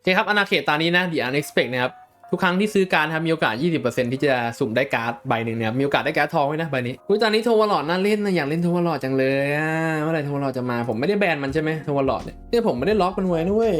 โอเคครับอนาเขตตานี้นะ The Unexpected นะครับทุกครั้งที่ซื้อการครับมีโอกาส 20%ที่จะสุ่มได้การ์ดใบหนึ่งเนะครับมีโอกาสได้การ์ดทองไว้นะใบนี้อุ้ยตอนนี้โทวลอดน่าเล่นนะอยากเล่นโทวลอดจังเลยอะเมื่อไหร่โทวลอดจะมาผมไม่ได้แบนมันใช่ไหมโทวลอดเนี่ยเนี่ยผมไม่ได้ล็อกมันไว้นะเว้ย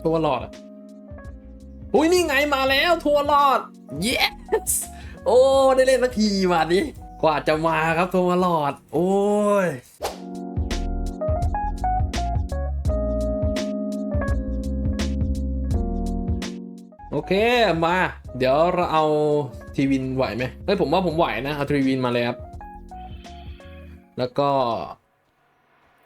โทวลอดอะอุ้ยนี่ไงมาแล้วโทวลอด yes โอ้ได้เล่นสักทีมาดิกว่าจะมาครับโทวลอดโอ้ย โอเคมา เดี๋ยวเราเอาทีวินไหวไหมเฮ้ยผมว่าผมไหวนะ เอาทีวินมาเลยครับ แล้วก็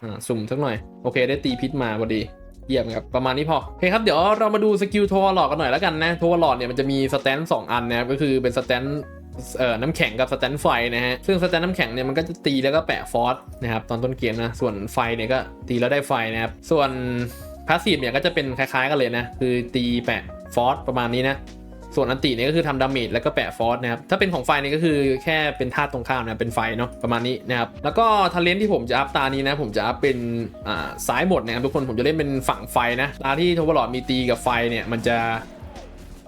อ่า สุ่มสักหน่อย โอเค ได้ตีพิษมาพอดี เยี่ยมครับ ประมาณนี้พอโอเคครับ เดี๋ยวเรามาดูสกิลโทวลอดกันหน่อยแล้วกันนะโทวลอดเนี่ยมันจะมีสแตนสองอันนะครับก็คือเป็นสแตนเอ่อน้ำแข็งกับสแตนไฟนะฮะ ซึ่งสแตนน้ำแข็งเนี่ยมันก็จะตีแล้วก็แปะฟอสนะครับตอนต้นเกมนะ ส่วนไฟเนี่ยก็ตีแล้วได้ไฟนะครับ ส่วนพาสซีฟเนี่ยก็จะเป็นคล้ายๆกันเลยนะ คือตีแปะ ฟอสประมาณนี้นะ ส่วนอันติเนี่ยก็คือทำดาเมจแล้วก็แปะฟอสนะครับ ถ้าเป็นของไฟเนี่ยก็คือแค่เป็นธาตุตรงข้ามนะ เป็นไฟเนาะประมาณนี้นะครับ แล้วก็ทาเลนที่ผมจะอัพตานี้นะ ผมจะอัพเป็นอ่าซ้ายหมดนะครับทุกคน ผมจะเล่นเป็นฝั่งไฟนะ ตาที่โทบลอดมีตีกับไฟเนี่ยมันจะ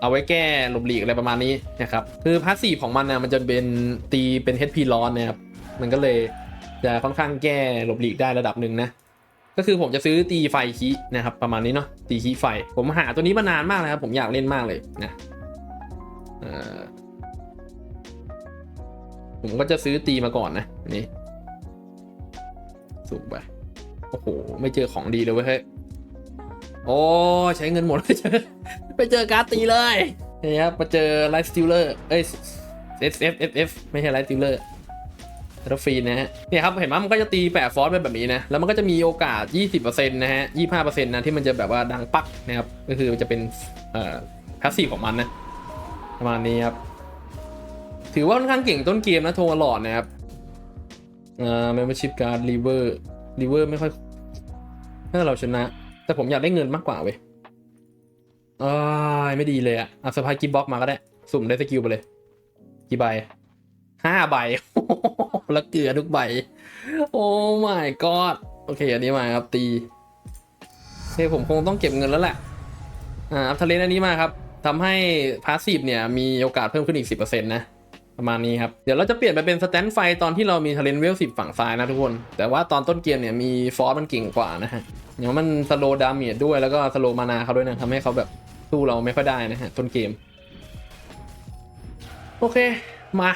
เอาไว้แก้หลบหลีกอะไรประมาณนี้นะครับ คือพาสซีฟของมันนะมันจะเป็นตีเป็น HP ร้อนนะครับ มันก็เลยจะค่อนข้างแก้หลบหลีกได้ระดับหนึ่งนะ ก็คือผมจะซื้อตีไฟคีนะครับประมาณนี้เนาะตีคีไฟ ผมหาตัวนี้มานานมากแล้วครับผมอยากเล่นมากเลยนะผมก็จะซื้อตีมาก่อนนะนี่สุ่มไปโอ้โหไม่เจอของดีเลยเว้ยเฮ้ยโอ้ใช้เงินหมดไปเจอไปเจอการ์ดตีเลยนี่ครับมาเจอไลฟ์สติลเลอร์เอ้ย S F F F ไม่ใช่ไลฟ์สติลเลอร์ แล้วฟรีนะฮะเนี่ยครับเห็นไหมมันก็จะตีแปะฟอสไปแบบนี้นะแล้วมันก็จะมีโอกาส 20%นะฮะ 25%นะที่มันจะแบบว่าดังปักนะครับก็คือจะเป็นเอ่อพาสซีฟของมันนะประมาณนี้ครับถือว่าค่อนข้างเก่งต้นเกมนะโทรหลอดนะครับอ่า membership card river river ไม่ค่อยถ้าเราชนะ แต่ผมอยากได้เงินมากกว่าเว้ยอ้ายไม่ดีเลยอะเอาสปายกิฟบ็อกมาก็ได้ สุ่มได้สกิลไปเลย กี่ใบห้าใบ แล้วเกลือทุกใบ โอ้ my god โอเค อันนี้มาครับตีโอเคผมคงต้องเก็บเงินแล้วแหละ อ่าอัพทะเลนอันนี้มาครับทำให้พาสซีฟเนี่ยมีโอกาสเพิ่มขึ้นอีก 10%นะประมาณนี้ครับ เดี๋ยวเราจะเปลี่ยนไปเป็นสแตนไฟตอนที่เรามีทะเลนเวล10ฝั่งซ้ายนะทุกคน แต่ว่าตอนต้นเกมเนี่ยมีฟอสมันเก่งกว่านะฮะอย่างว่ามันสโลดาเมจด้วยแล้วก็สโลมานาเขาด้วยนะทำให้เขาแบบสู้เราไม่ค่อยได้นะฮะต้นเกม โอเค มา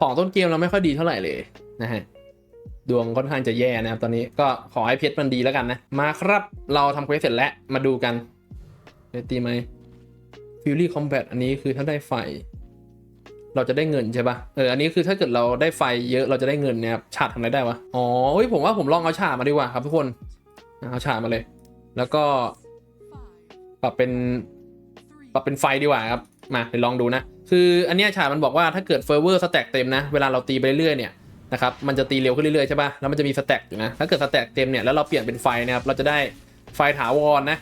ของต้นเกมเราไม่ค่อยดีเท่าไหร่เลยนะฮะดวงค่อนข้างจะแย่นะครับตอนนี้ก็ขอให้เพชรมันดีแล้วกันนะ มาครับเราทำเควสเสร็จแล้วมาดูกันได้ตีไหมฟิลลี่คอมแบทอันนี้คือถ้าได้ไฟ เราจะได้เงินใช่ปะเอออันนี้คือถ้าเกิดเราได้ไฟเยอะเราจะได้เงินเนี่ยฉาดทำอะไรได้วะอ๋อเฮ้ยผมว่าผมลองเอาฉาดมาดีกว่าครับทุกคนเอาฉาดมาเลย แล้วก็ปรับเป็นปรับเป็นไฟดีกว่าครับ มาไปลองดูนะ คืออันเนี้ยฉาดมันบอกว่าถ้าเกิดเฟอร์เวอร์สแต็กเต็มนะ เวลาเราตีไปเรื่อยๆเนี่ยนะครับมันจะตีเร็วขึ้นเรื่อยๆใช่ป่ะแล้วมันจะมีสแต็กอยู่นะถ้าเกิดสแต็กเต็มเนี่ยแล้วเราเปลี่ยนเป็นไฟนะครับเราจะได้ไฟถาวรนะ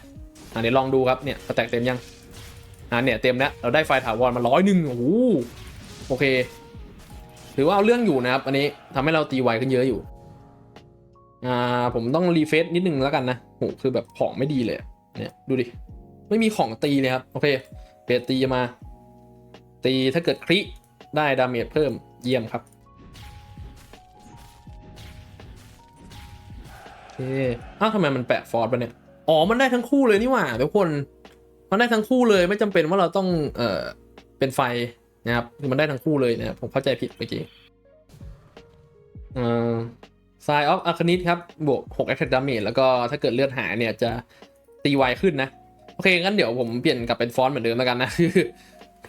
อะเดี๋ยวลองดูครับเนี่ยสแต็กเต็มยังอ่าเนี่ยเต็มแล้วเราได้ไฟถาวรมาร้อยหนึ่งโอ้โหโอเคถือว่าเอาเรื่องอยู่นะครับ อันนี้ทำให้เราตีไวขึ้นเยอะอยู่อ่าผมต้องรีเฟซนิดนึงแล้วกันนะโหคือแบบของไม่ดีเลยเนี่ยดูดิไม่มีของตีเลยครับโอเค เปลี่ยนตีมา ตีถ้าเกิดคริได้ดาเมจเพิ่มเยี่ยมครับโอเคอ้าวทำไมมันแปะฟอร์ดปเนี่ย อ๋อ มันได้ทั้งคู่เลยนี่หว่าทุกคน มันได้ทั้งคู่เลยไม่จำเป็นว่าเราต้อง เอ่อ เป็นไฟนะครับ คือมันได้ทั้งคู่เลยนะครับ ผมเข้าใจผิดเมื่อกี้ เอ่อ Sign of Arcanist ครับ บวก6 Attack Damage แล้วก็ถ้าเกิดเลือดหายเนี่ยจะตีไวขึ้นนะ โอเคงั้นเดี๋ยวผมเปลี่ยนกลับเป็นฟอนต์เหมือนเดิมแล้วกันนะคือ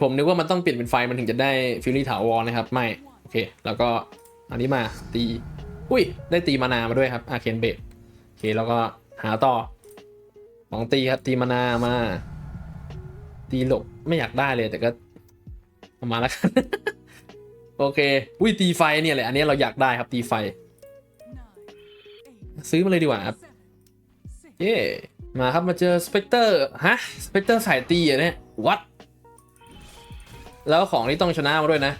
ผมนึกว่ามันต้องเปลี่ยนเป็นไฟมันถึงจะได้ฟิลลี่ถาวรนะครับ ไม่ โอเค แล้วก็อันนี้มาตี อุ้ย ได้ตีมานามาด้วยครับอาเคนเบดโอเคแล้วก็หาต่อของตีครับตีมานามา ตีหลบไม่อยากได้เลยแต่ก็มาแล้วกันโอเค อุ้ยตีไฟเนี่ยแหละอันนี้เราอยากได้ครับตีไฟ ซื้อมาเลยดีกว่าครับเย่ มาครับมาเจอสเปกเตอร์ฮะสเปกเตอร์สายตีอะเนี่ยวัดแล้วของที่ต้องชนะมาด้วยนะ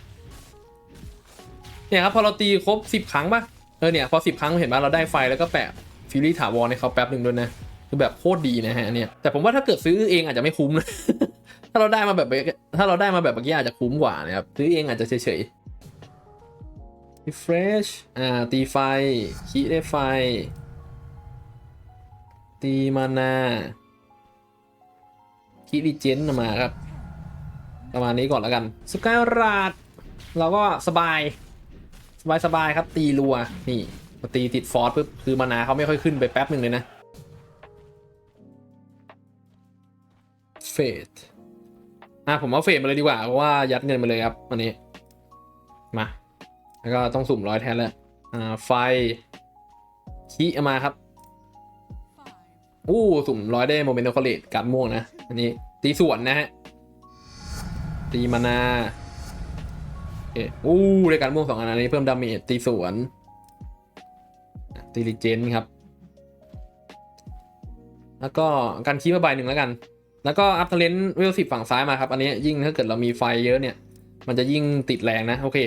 เนี่ยครับพอเราตีครบ10ครั้งป่ะเออเนี่ยพอ10ครั้งเห็นป่ะเราได้ไฟแล้วก็แปะฟิลลี่ถาวรในเขาแป๊บหนึ่งด้วยนะคือแบบโคตรดีนะฮะอันเนี่ยแต่ผมว่าถ้าเกิดซื้อเองอาจจะไม่คุ้มนะถ้าเราได้มาแบบถ้าเราได้มาแบบเมื่อกี้อาจจะคุ้มกว่านะครับซื้อเองอาจจะเฉยๆ refresh อ่าตีไฟคีได้ไฟ ตีมานาคีรีเจนมาครับ ประมาณนี้ก่อนแล้วกันสกายราดเราก็สบาย สบายสบายครับ ตีรัว นี่พอตีติดฟอร์สปุ๊บคือมานาเขาไม่ค่อยขึ้นไปแป๊บหนึ่งเลยนะเฟดอะผมเอาเฟดมาเลยดีกว่า เพราะว่ายัดเงินมาเลยครับอันนี้ มา แล้วก็ต้องสุ่มร้อยแทนแล้วอ่าไฟคีเอามาครับ อู้สุ่มร้อยได้โมเมนต์คอลเลตการม่วงนะ อันนี้ตีส่วนนะฮะ ตีมานาโอเคอู้ได้การม่วงสองอันอันนี้เพิ่มดาเมจตีสวน ตีลิเจนครับ แล้วก็การคีบมาใบหนึ่งแล้วกัน แล้วก็อัพเทเลนเวลสิบฝั่งซ้ายมาครับ อันนี้ยิ่งถ้าเกิดเรามีไฟเยอะเนี่ย มันจะยิ่งติดแรงนะ โอเค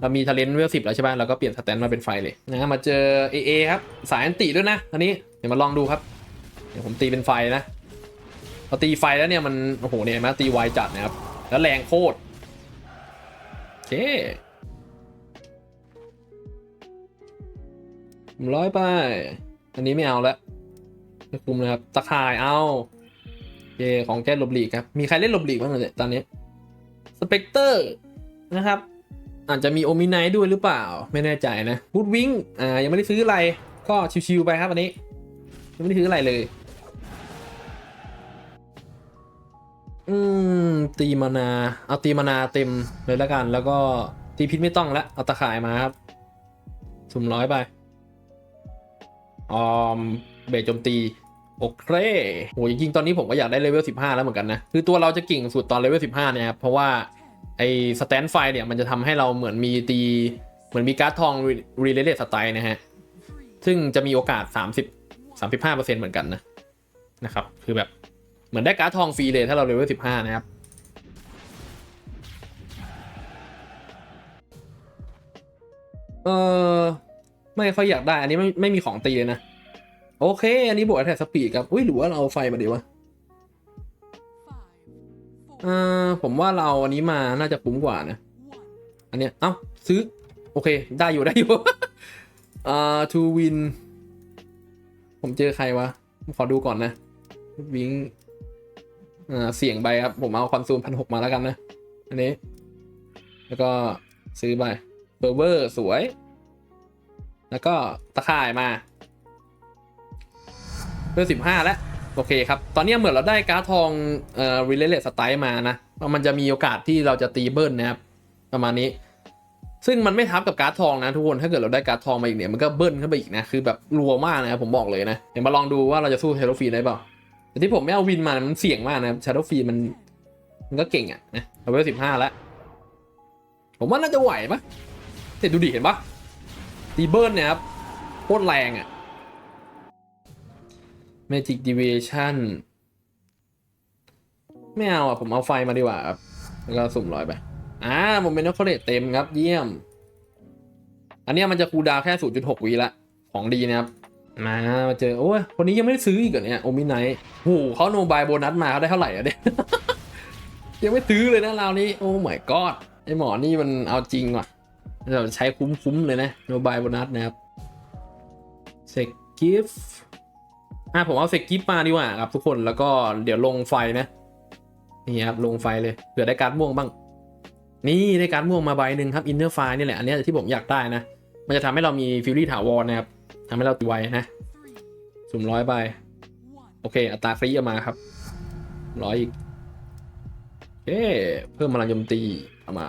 เรามีท a เลนเวลสิบแล้วใช่ไหมเราก็เปลี่ยนสแตนมาเป็นไฟเลยนะมาเจอ AA ครับ สายอันติด้วยนะอันนี้ เดี๋ยวมาลองดูครับ เดี๋ยวผมตีเป็นไฟนะพอตีไฟแล้วเนี่ยมันโอ้โหเนี่ยเห็นไหมตีไวจัดนะครับ แล้วแรงโคตรโอเคร้อยไป อันนี้ไม่เอาแล้วไม่คุมเลยครับ ตะข่ายเอาโอเคของแก้ลบหลีกครับ มีใครเล่นลบหลีกบ้างเนี่ยตอนนี้ สเปกเตอร์นะครับ อาจจะมีโอมิไนท์ด้วยหรือเปล่า ไม่แน่ใจนะบูดวิงอ่า ยังไม่ได้ซื้ออะไร ก็ชิวๆไปครับอันนี้ ยังไม่ได้ซื้ออะไรเลย ตีมานา เอาตีมานาเต็มเลยแล้วกัน แล้วก็ตีพิษไม่ต้องละเอาตะข่ายมาครับ สุ่มร้อยไปออมเบรโจมตี โอเคโหจริงๆตอนนี้ผมก็อยากได้เลเวล 15 แล้วเหมือนกันนะ คือตัวเราจะเก่งสุดตอนเลเวล 15 เนี่ยครับ เพราะว่าไอ้สแตนไฟเนี่ยมันจะทำให้เราเหมือนมีตี เหมือนมีการ์ดทองรีเลทสไตล์นะฮะ ซึ่งจะมีโอกาส 30 35%เหมือนกันนะนะครับ คือแบบเหมือนได้การ์ดทองฟรีเลยถ้าเราเลเวล 15 นะครับ เออไม่ค่อยอยากได้ อันนี้ไม่ไม่มีของตีเลยนะ โอเค อันนี้บวกแท็กสปีดครับอุ้ยหรือว่าเราเอาไฟมาดีวะเออผมว่าเราอันนี้มาน่าจะคุ้มกว่านะ อันเนี้ยเอ้าซื้อ โอเค ได้อยู่ได้อยู่อ่า to win ผมเจอใครวะ ขอดูก่อนนะวิงอ่าเสี่ยงไปครับ ผมเอาคอนซูมพันหกมาแล้วกันนะ อันนี้ แล้วก็ซื้อไป เบอร์เวอร์สวย แล้วก็ตะข่ายมาเบอร์สิบห้าแล้วโอเคครับ ตอนนี้เหมือนเราได้การ์ดทองเอ่อรีเลย์สไตล์มานะ มันจะมีโอกาสที่เราจะตีเบิลนนะครับ ประมาณนี้ ซึ่งมันไม่ทับกับการ์ดทองนะทุกคน ถ้าเกิดเราได้การ์ดทองมาอีกเนี่ย มันก็เบิ้ลขึ้นไปอีกนะ คือแบบรัวมากนะครับผมบอกเลยนะ เดี๋ยวมาลองดูว่าเราจะสู้เฮโรฟีได้เปล่า แต่ที่ผมไม่เอาวินมา มันเสี่ยงมากนะชาร์โดฟีมัน มันก็เก่งอะนะเราไปสิบห้าแล้ว ผมว่าน่าจะไหวปะ แต่ดูดิเห็นปะตีเบิร์นเนี่ยครับโคตรแรงอะ Magic Deviation ไม่เอาอะ ผมเอาไฟมาดีกว่าครับ แล้วก็สุ่มร้อยไป อ่าผมเป็นนักเลตเต็มครับ เยี่ยม อันนี้มันจะคูดาวน์แค่ 0.6 วิละ ของดีนะครับ มา มาเจอ โอ้ยคนนี้ยังไม่ได้ซื้ออีกเหรอเนี่ยโอมิไนท์โหเขาโนบายโบนัสมาเขาได้เท่าไหร่อะเนี่ยยังไม่ซื้อเลยนะราวนี้ โอ้ my god ไอหมอนี่มันเอาจริงว่ะ เราใช้คุ้มๆเลยนะโนบายโบนัสนะครับเซกิฟอะผมเอาเซกิฟมาดีกว่าครับทุกคนแล้วก็เดี๋ยวลงไฟนะ นี่ครับลงไฟเลยเผื่อได้การ์ดม่วงบ้าง นี่ได้การ์ดม่วงมาใบหนึ่งครับอินเนอร์ไฟนี่แหละ อันนี้ที่ผมอยากได้นะ มันจะทำให้เรามีฟิลลี่ถาวรนะครับทำให้เราตีไวนะ สุ่มร้อยใบ โอเค อัตราฟรีเอามาครับร้อยอีกโอเคเพิ่มพลังโจมตีเอามา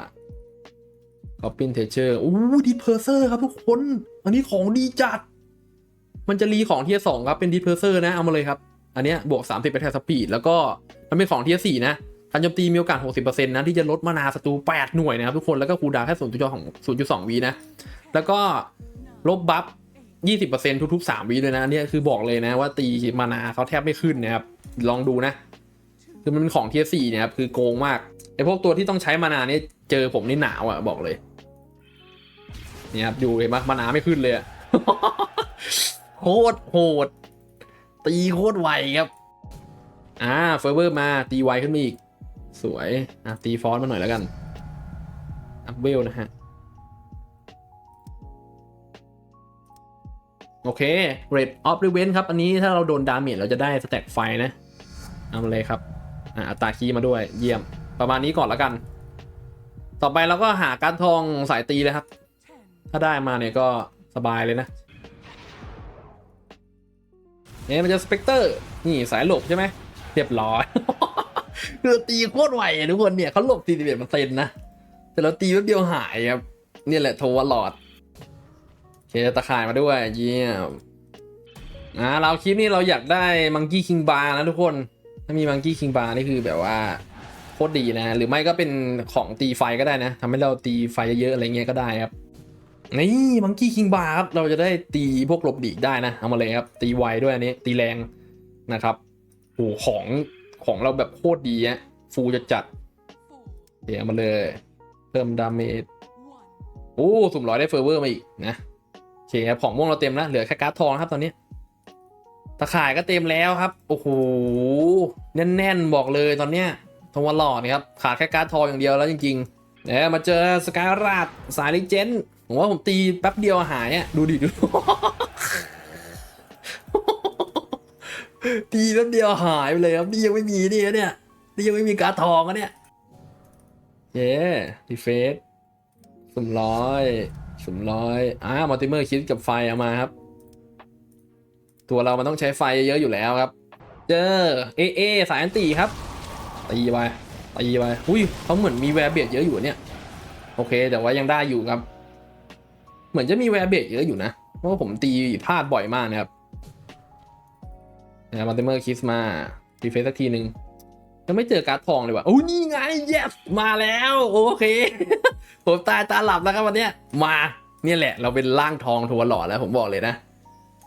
คอปปินเทเชอร์อู้ดีเพอร์เซอร์ครับทุกคน อันนี้ของดีจัด มันจะรีของเทียสองครับ เป็นดีเพอร์เซอร์นะ เอามาเลยครับ อันเนี้ยบวก 30ไปแทนสปีด แล้วก็มันเป็นของเทียสี่นะการโจมตีมีโอกาส 60%นะ ที่จะลดมานาศัตรู 8 หน่วยนะครับทุกคน แล้วก็คูลดาวน์แค่0.2 0.2วีนะ แล้วก็ลบบัฟ 20%ทุกๆ 3วิด้วยนะอันเนี่ยคือบอกเลยนะว่าตีมานาเขาแทบไม่ขึ้นนะครับ ลองดูนะ คือมันเป็นของเทียสี่นี่ยครับ คือโกงมาก ไอพวกตัวที่ต้องใช้มานาเนี่ยเจอผมนี่หนาวอะ่ะบอกเลย เนี่ยครับอยู่เห็นปะมมานาไม่ขึ้นเลยอะโหดโหด ตีโคตรไวครับ อ่าเฟอร์เวอร์มาตีไวขึ้นมาอีก สวย อะตีฟอนมาหน่อยแล้วกัน อัพเวลนะฮะ โอเค Rate of Revenge ครับ อันนี้ถ้าเราโดนดาเมจเราจะได้สแต็กไฟนะเอามาเลยครับ อ่าอัตราคีมาด้วย เยี่ยม ประมาณนี้ก่อนแล้วกัน ต่อไปเราก็หาการทองสายตีเลยครับ ถ้าได้มาเนี่ยก็สบายเลยนะเนี่ยมันจะสเปกเตอร์นี่สายหลบใช่ไหมเรียบร้อยคือตีโคตรไวอะทุกคนเนี่ยเขาหลบ41เปอร์เซ็นต์นะ แต่เราตีแป๊บเดียวหายครับเนี่ยแหละโทวลอดเคตะข่ายมาด้วยเยี่ยมอ่าเราคลิปนี้เราอยากได้มังกี้คิงบาร์นะทุกคน ถ้ามีมังกี้คิงบาร์นี่คือแบบว่าโคตรดีนะ หรือไม่ก็เป็นของตีไฟก็ได้นะทำให้เราตีไฟเยอะๆอะไรเงี้ยก็ได้ครับ นี่มังกี้คิงบาร์ครับเราจะได้ตีพวกหลบดีได้นะ เอามาเลยครับ ตีไวด้วยอันนี้ ตีแรงนะครับโอ้ของของเราแบบโคตรดีอะฟูจะจัดเดี๋ยวมาเลย เพิ่มดาเมจโอ้สุ่มร้อยได้เฟอร์เวอร์มาอีกนะโอเคครับของม่วงเราเต็มแล้วเหลือแค่การ์ดทองครับตอนนี้ตะข่ายก็เต็มแล้วครับ โอ้โห แน่น ๆ บอกเลยตอนเนี้ยทวารหลอดครับ ขาดแค่การ์ดทองอย่างเดียวแล้วจริง ๆ เนี่ยมาเจอสกายราดสายลิเจนผมว่าผมตีแป๊บเดียวหายอะดูดิดูตีแป๊บเดียวหายไปเลยครับนี่ยังไม่มีนี่เนี่ยนี่ยังไม่มีการทองอะเนี่ยเย้ดีเฟสสุ่มร้อยสุ่มร้อยอ่ามัลติเมอร์คิดกับไฟเอามาครับ ตัวเรามันต้องใช้ไฟเยอะอยู่แล้วครับ เจอเอเอสายอันตีครับตีไป ตีไปอุ้ยเขาเหมือนมีแวร์เบียดเยอะอยู่เนี่ย โอเค แต่ว่ายังได้อยู่ครับ เหมือนจะมีแวร์เบียดเยอะอยู่นะ เพราะผมตีพลาดบ่อยมากนะครับนะมัลติเมอร์คิสมาดีเฟสสักทีหนึ่งยังไม่เจอการ์ดทองเลยว่ะโอ้ยนี่ไง yes มาแล้ว โอเค ผมตายตาหลับแล้วครับวันเนี้ยมาเนี่ยแหละ เราเป็นร่างทองทัวหล่อแล้วผมบอกเลยนะ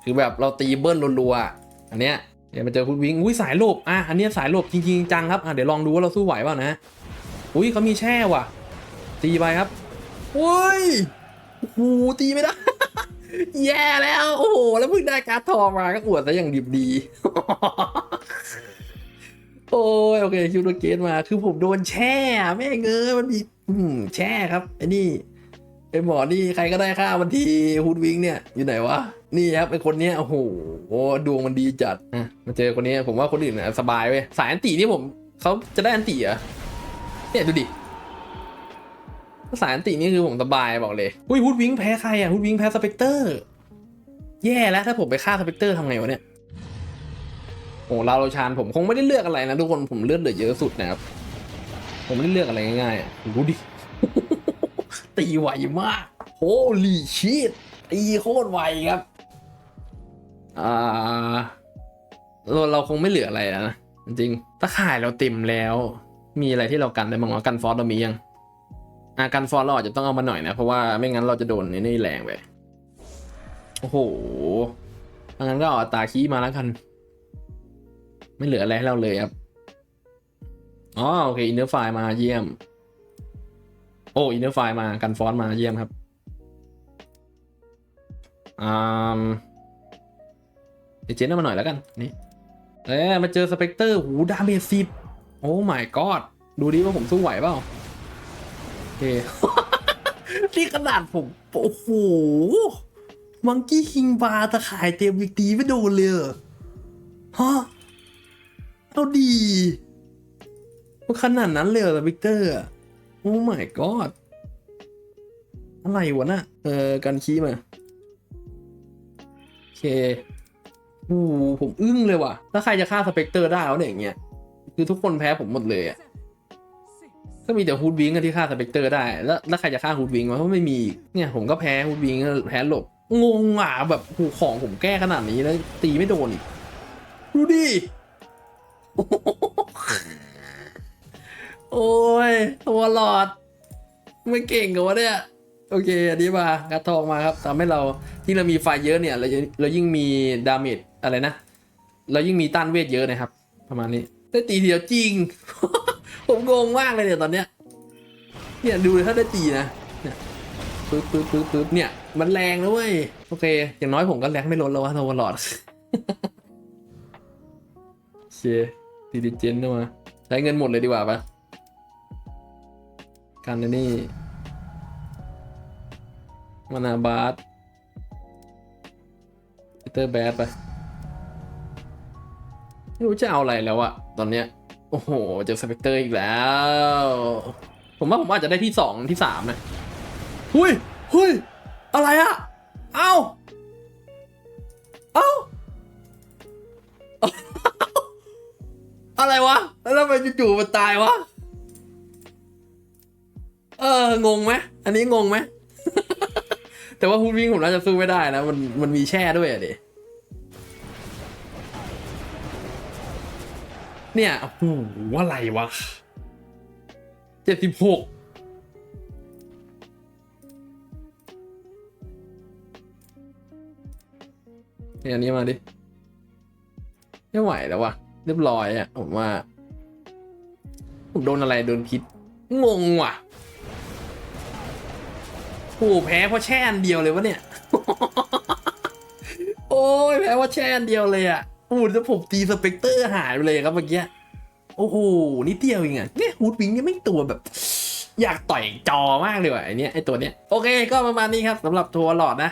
คือแบบเราตีเบิ้ลรัวๆอันเนี้ย เดี๋ยวมาเจอคุณวิงอุ้ยสายหลบอะอันเนี้ยสายหลบจริงๆจังครับอะเดี๋ยวลองดูว่าเราสู้ไหวเปล่านะอุ้ยเขามีแช่ว่ะ ตีไปครับโอ้ยโอ้โหตีไม่ได้แย่แล้ว โอ้โหแล้วเพิ่งได้การ์ดทองมาก็อวดซะอย่างดิบดีโอ้ยโอเคคิวโดเกตมาคือผมโดนแช่แม่เอ้ยมันมีอืมแช่ครับไอ้นี่ไอ้หมอนี่ใครก็ได้ฆ่ามันทีฮูดวิงเนี่ยอยู่ไหนวะ นี่ครับไอคนเนี้ยโอ้โหดวงมันดีจัดอะมาเจอคนนี้ผมว่าคนอื่นน่ะสบายเว้ยสายอันตีนี่ผมเขาจะได้อันตีเหรอะเนี่ยดูดิสายอันตีนี่คือผมสบายบอกเลยอุ้ยฮูดวิงแพ้ใครอะฮูดวิงแพ้สเปกเตอร์ แย่แล้วถ้าผมไปฆ่าสเปกเตอร์ทำไงวะเนี่ยโอ้ลาโรชานผมคงไม่ได้เลือกอะไรนะทุกคนผมเลือกเหลือเยอะสุดนะครับผมไม่ได้เลือกอะไรง่ายๆดูดิตีไวมากโฮลีชีตตีโคตรไวครับ อ่าเราเราคงไม่เหลืออะไรแล้วนะจริงๆตะข่ายเราเต็มแล้ว มีอะไรที่เรากันได้บ้างวะกันฟอสเรามียังอ่ากันฟอสเราอาจจะต้องเอามาหน่อยนะ เพราะว่าไม่งั้นเราจะโดนไอ้นี่แรงไปโอ้โหถ้างั้นก็เอาตาคีมาแล้วกัน ไม่เหลืออะไรให้เราเลยครับอ๋อโอเคอินเนอร์ไฟมาเยี่ยม โอ้อินเนอร์ไฟมากันฟอนมาเยี่ยมครับอ่า เดยวเจนเอามาหน่อยแล้วกันนี่เอ๊ะมาเจอสเปกเตอร์หูดาเมจสิบโอ้ my god ดูดิว่าผมสู้ไหวเปล่าโอเคนี่ขนาดผม โอ้โห มังกี้คิงบาร์ตะข่ายเต็มอีกตีไม่โดนเลยฮะเอาดีว่าขนาดนั้นเลยเหรอวิกเตอร์โอ้ my god อะไรวะน่ะเออ กันคีมา โอเค หผมอึ้งเลยว่ะ ถ้าใครจะฆ่าสเปกเตอร์ได้แล้วเนี่ยอย่างเงี้ย คือทุกคนแพ้ผมหมดเลยอะ ก็มีแต่ฮูดวิงกันที่ฆ่าสเปกเตอร์ได้ แล้วแล้วใครจะฆ่าฮูดวิงวะเพราะไม่มี เนี่ยผมก็แพ้ฮูดวิงแพ้หลบ งงอะแบบหูของผมแก้ขนาดนี้แล้วตีไม่โดนอีก ดูดิ โอ้ยตัวหลอด ไม่เก่งกับวะเนี่ยโอเค อันนี้มากรดทองมาครับทำให้เราที่งเรามีไฟเยอะเนี่ย เราเรายิ่งมีดาเมจ อะไรนะเรายิ่งมีต้านเวทเยอะนะครับ ประมาณนี้ได้ตีเดียวจริง ผมงงมากเลยเนี่ยตอนเนี้ย เนี่ยดูเลยถ้าได้ตีนะเนี่ยปึ๊บปึ๊บปึ๊บปึ๊บเนี่ย มันแรงนะเว้ยโอเค อย่างน้อยผมก็แรงไม่ลดแล้ววะตัวหลอดเคดีดิเจนเข้ามาใช้เงินหมดเลยดีกว่าปะกันอันนี่มานาบาสปีเตอร์แบดไป ไม่รู้จะเอาอะไรแล้วอะตอนเนี้ย โอ้โห เจอสเปกเตอร์อีกแล้ว ผมว่าผมอาจจะได้ที่สองที่สามนะหุยหุยอะไรอะเอ้าเอ้าอะไรวะ แล้วทำไมจู่ๆมันตายวะ เออ งงไหม อันนี้งงไหม แต่ว่าฮูดวิ่งผมน่าจะสู้ไม่ได้นะ มัน มันมีแช่ด้วยอะดิ เนี่ยโอ้โหอะไรวะเจ็ดสิบหกเนี่ยอันนี้มาดิ ไม่ไหวแล้ววะเรียบร้อยอะผมว่า ผมโดนอะไรโดนพิษ งงว่ะโอ้โหแพ้เพราะแช่อันเดียวเลยวะเนี่ย โอ้ยแพ้เพราะแช่อันเดียวเลยอะ โอ้โหแล้วผมตีสเปกเตอร์หายไปเลยครับเมื่อกี้ โอ้โหนิดเดียวเองอะเนี่ยฮูดวิงเนี่ยไม่ตัวแบบ อยากต่อยจอมากเลยว่ะไอเนี้ยไอตัวเนี้ย โอเค ก็ประมาณนี้ครับสำหรับทัวร์หลอดนะ